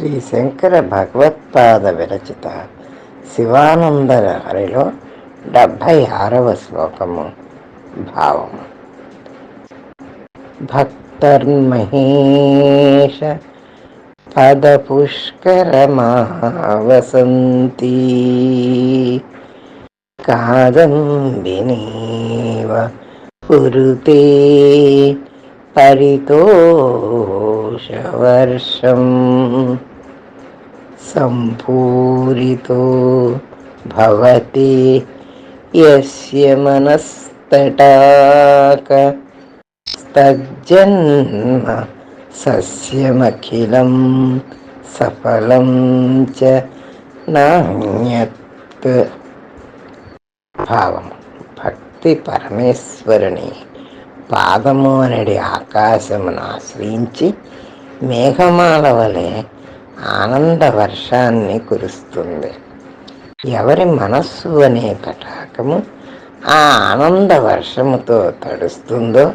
శ్రీ శంకర భగవత్పాద విరచిత శివానందలహరిలో డెబ్భై ఆరవ శ్లోకము భావం భక్తర్మహేష పద పదపుష్కరమావసంతి కాదంబినేవ కురుతే పరితోషవర్షం सम्पूरितो भवति यस्य मनस्तटाकस्तज्जन्म सस्यमखिलं सफलं च नान्यत् భావం భక్తి పరమేశ్వరుని పాదము అనడి ఆకాశమును ఆశ్రయించి మేఘమాల వలె ఆనంద వర్షాన్ని కురుస్తుంది. ఎవరి మనస్సు అనే తటాకము ఆ ఆనంద వర్షముతో తడుస్తుందో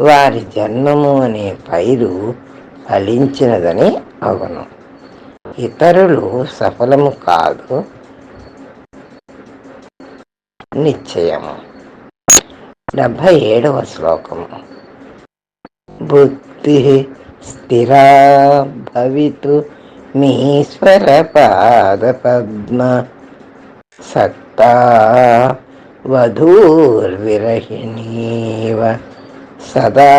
వారి జన్మము అనే పైరు ఫలించినదని అవును. ఇతరులు సఫలము కాదు. నిశ్చయము. డెబ్భై ఏడవ శ్లోకము. బుద్ధి స్థిరా భవితు నీశ్వర పాద పద్మ సక్తా వధూర్విరహిణీవ సదా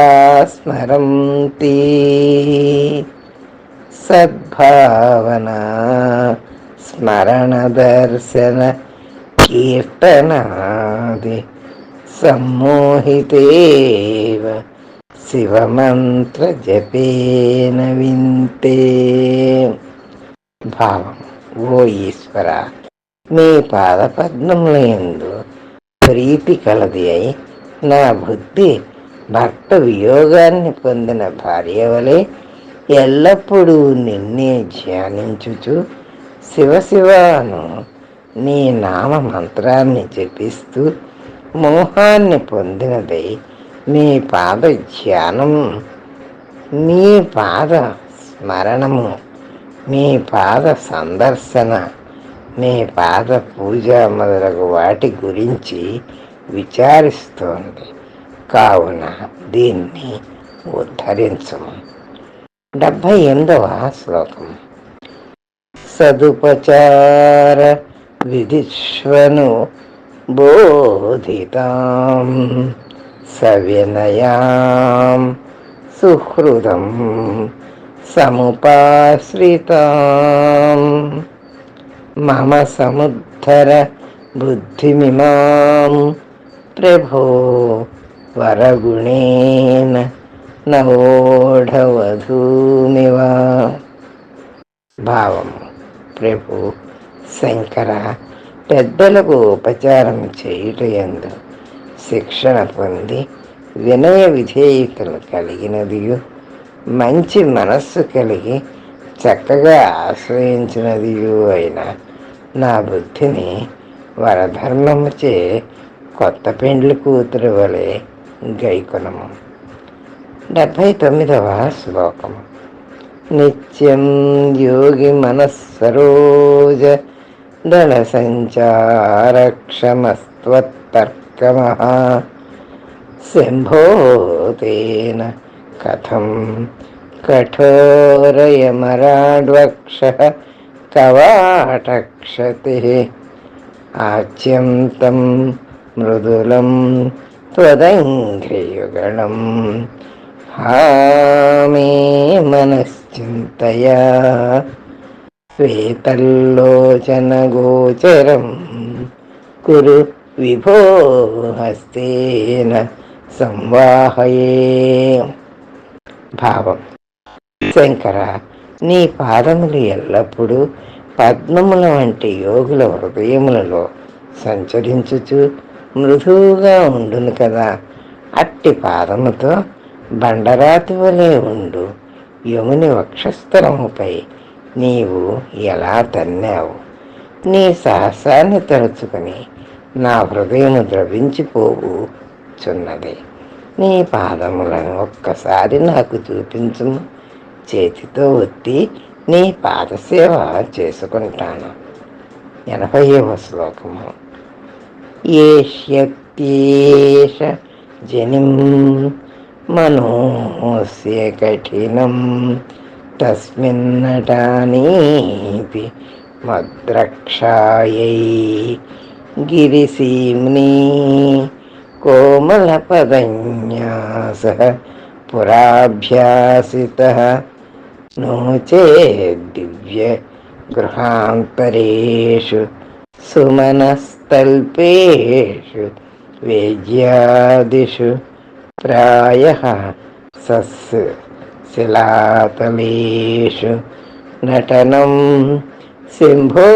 స్మరంతి సద్భావన స్మరణ దర్శన కీర్తనాది సమ్మోహితేవ శివమంత్రజపేన వింతే భావం. ఓ ఈశ్వర మీ పాదపద్మములందు ప్రీతి కలది అయి నా బుద్ధి భర్త వియోగాన్ని పొందిన భార్య వలె ఎల్లప్పుడూ నిన్నే ధ్యానించుచు శివశివాను నీ నామ మంత్రాన్ని జపిస్తూ మోహాన్ని పొందినదై మీ పాద ధ్యానం మీ పాద స్మరణము మీ పాద సందర్శన మీ పాద పూజ మొదలగు వాటి గురించి విచారిస్తోంది. కావున దీన్ని ఉద్ధరించము. డెబ్భై ఎనిమిదవ శ్లోకం. సదుపచార విధిష్వను బోధితాం సవినయాం సుహృదం సముపాశ్రితాం। మమ సముద్ధర బుద్ధిమిమాం। ప్రభో వరగుణేన నవోఢవధూమివ। భావం ప్రభు శంకర పెద్దలకు ఉపచారం చేయుటయందు శిక్షణ పొంది వినయ విధేయతలు కలిగినదియు. మంచి మనస్సు కలిగి చక్కగా ఆశ్రయించినదియు అయిన నా బుద్ధిని వరధర్మముచే కొత్త పెండ్లి కూతురు వలె గైకునము. డెబ్భై తొమ్మిదవ శ్లోకము నిత్యం యోగి మనస్సరోజ దళ कथं कठोरयमराड्वक्षः कवाटक्षतिः आच्यं तं मृदुलं त्वदङ्घ्रियुगणं हा मे मनश्चिन्तया श्वेतल्लोचनगोचरं कुरु विभो हस्तेन संवाहये భావం. శంకర నీ పాదములు ఎల్లప్పుడూ పద్మముల వంటి యోగుల హృదయములలో సంచరించుచు మృదువుగా ఉండును కదా. అట్టి పాదముతో బండరాతి వలె ఉండు. యముని వక్షస్థలముపై నీవు ఎలా తన్నావు? నీ సాహసాన్ని తలుచుకొని నా హృదయము ద్రవించిపోవు చున్నది నీ పాదములను ఒక్కసారి నాకు చూపించుము. చేతితో ఒత్తి నీ పాదసేవ చేసుకుంటాను. ఎనభైవ శ్లోకము. ఏష్యత్యేష జనిం మనోస్య కఠినం తస్మిన్నటానీపి మద్రక్షాయై గిరిసీమ్ని कोमलपदन्यासः पुराभ्यासितः नो चेद्दिव्यगृहान्तरेषु सुमनस्तल्पेषु वेद्यादिषु प्रायः सस् शिलातलेषु नटनं सिंहो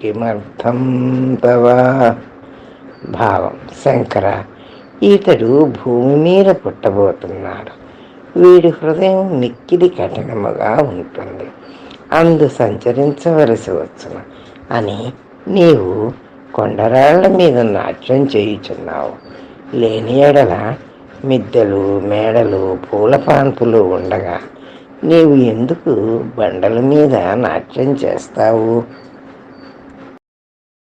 किमर्थं तव భావం. శంకర ఇతడు భూమి మీద పుట్టబోతున్నాడు. వీడి హృదయం మిక్కిలి కఠినముగా ఉంటుంది. అందు సంచరించవలసి వచ్చును. అని నీవు కొండరాళ్ళ మీద నాట్యం చేయుచున్నావు. లేని ఎడల మిద్దెలు మేడలు పూల పాన్పులు ఉండగా నీవు ఎందుకు బండల మీద నాట్యం చేస్తావు?